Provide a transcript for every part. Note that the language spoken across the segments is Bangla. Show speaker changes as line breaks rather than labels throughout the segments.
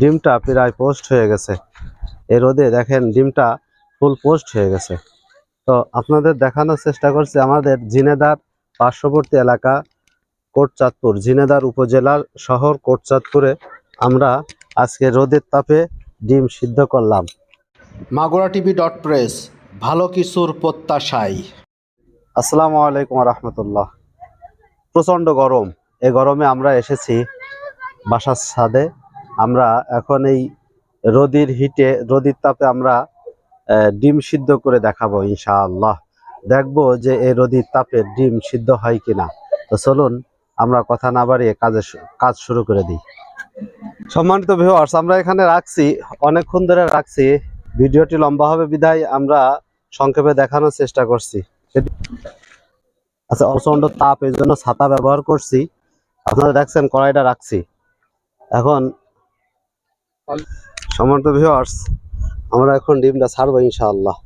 ডিমটা প্রায় পোস্ট হয়ে গেছে। এই রোদে দেখেন ডিমটা ফুল পোস্ট হয়ে গেছে। তো আপনাদের দেখানোর চেষ্টা করছি আমাদের জিনেদার পার্শ্ববর্তী এলাকা কোটচাঁদপুর জিনেদার উপজেলার শহর কোটচাঁদপুরে আমরা আজকে রোদের তাপে ডিম সিদ্ধ করলাম।
মাগুরা টিভি ডট প্রেস ভালো কিছুর প্রত্যাশায়।
আসসালামু আলাইকুম রহমতুল্লাহ। প্রচণ্ড গরম এই গরমে আমরা এসেছি বাসার ছাদে। আমরা এখন এই রোদির হিটে, রোদির তাপে আমরা ডিম সিদ্ধ করে দেখাবো ইনশাআল্লাহ। দেখব যে এই রোদির তাপে ডিম সিদ্ধ হয় কিনা। তো চলুন, আমরা কথা না বাড়িয়ে কাজে কাজ শুরু করে দিই। সম্মানিত ভিউয়ার্স আমরা এখানে রাখছি, অনেকক্ষণ ধরে রাখছি। ভিডিওটি লম্বা হবে বিধায় আমরা সংক্ষেপে দেখানোর চেষ্টা করছি। আচ্ছা প্রচণ্ড তাপ, এই জন্য ছাতা ব্যবহার করছি। আপনারা দেখছেন, কড়াইটা রাখছি। এখন সম্মানিত ভিউয়ার্স আমরা এখন ডিমটা ছাড়বো ইনশাআল্লাহ।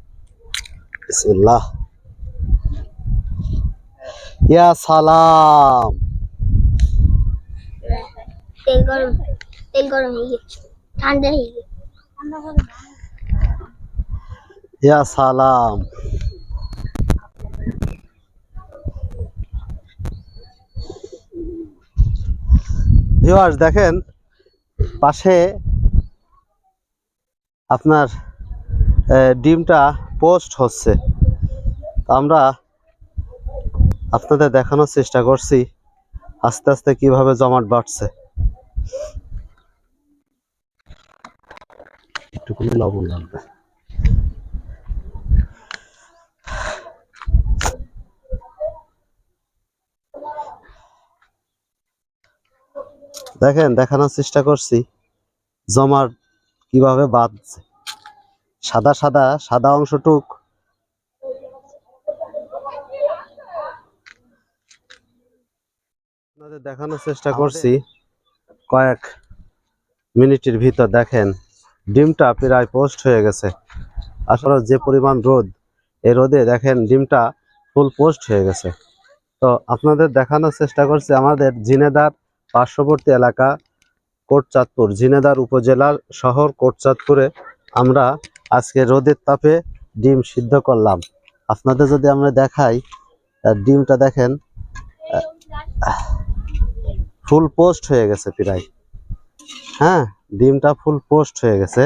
বিসমিল্লাহ। ইয়া সালাম।
তেল গরম তেল গরম হয়ে গেছে। ঠান্ডা হয়ে গেছে।
ইয়া সালাম। ভিউয়ার্স দেখেন পাশে আপনার ডিমটা পোস্ট হচ্ছে। আমরা আপনাদের দেখানোর চেষ্টা করছি আস্তে আস্তে কীভাবে জমাট বাড়ছে। লবণ লাগবে। দেখেন, দেখানোর চেষ্টা করছি জমার কীভাবে বাঁধছে? সাদা সাদা সাদা অংশটুক। আপনাদের দেখানোর চেষ্টা করছি। কয়েক মিনিটের ভিতর দেখেন ডিমটা প্রায় পোস্ট হয়ে গেছে। আসলে যে পরিমাণ রোদ এই রোদে দেখেন ডিমটা ফুল পোস্ট হয়ে গেছে। তো আপনাদের দেখানোর চেষ্টা করছি আমাদের জিনেদার পার্শ্ববর্তী এলাকা কোটচাঁদপুর জিনেদার উপজেলার শহর কোটচাঁদপুরে আমরা আজকে রোদের তাপে ডিম সিদ্ধ করলাম। আপনাদের যদি আমরা দেখাই ডিমটা দেখেন ফুল পোস্ট হয়ে গেছে প্রায়। হ্যাঁ ডিমটা ফুল পোস্ট হয়ে গেছে।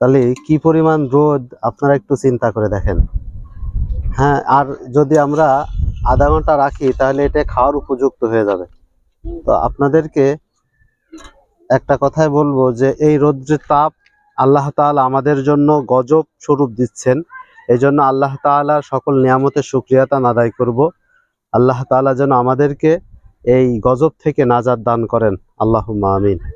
তাহলে কি পরিমাণ রোদ, আপনারা একটু চিন্তা করে দেখেন। হ্যাঁ আর যদি আমরা আধা ঘণ্টা রাখি, তাহলে এটা খাওয়ার উপযুক্ত হয়ে যাবে। তো আপনাদেরকে একটা কথাই বলব যে এই রৌদ্রের তাপ আল্লাহ তাআলা আমাদের জন্য গজব স্বরূপ দিচ্ছেন। এই জন্য আল্লাহ তাআলার সকল নিয়ামতের সুক্রিয়াতা আদায় করব। আল্লাহ তাআলা যেন আমাদেরকে এই গজব থেকে নাজার দান করেন। আল্লাহ আমিন।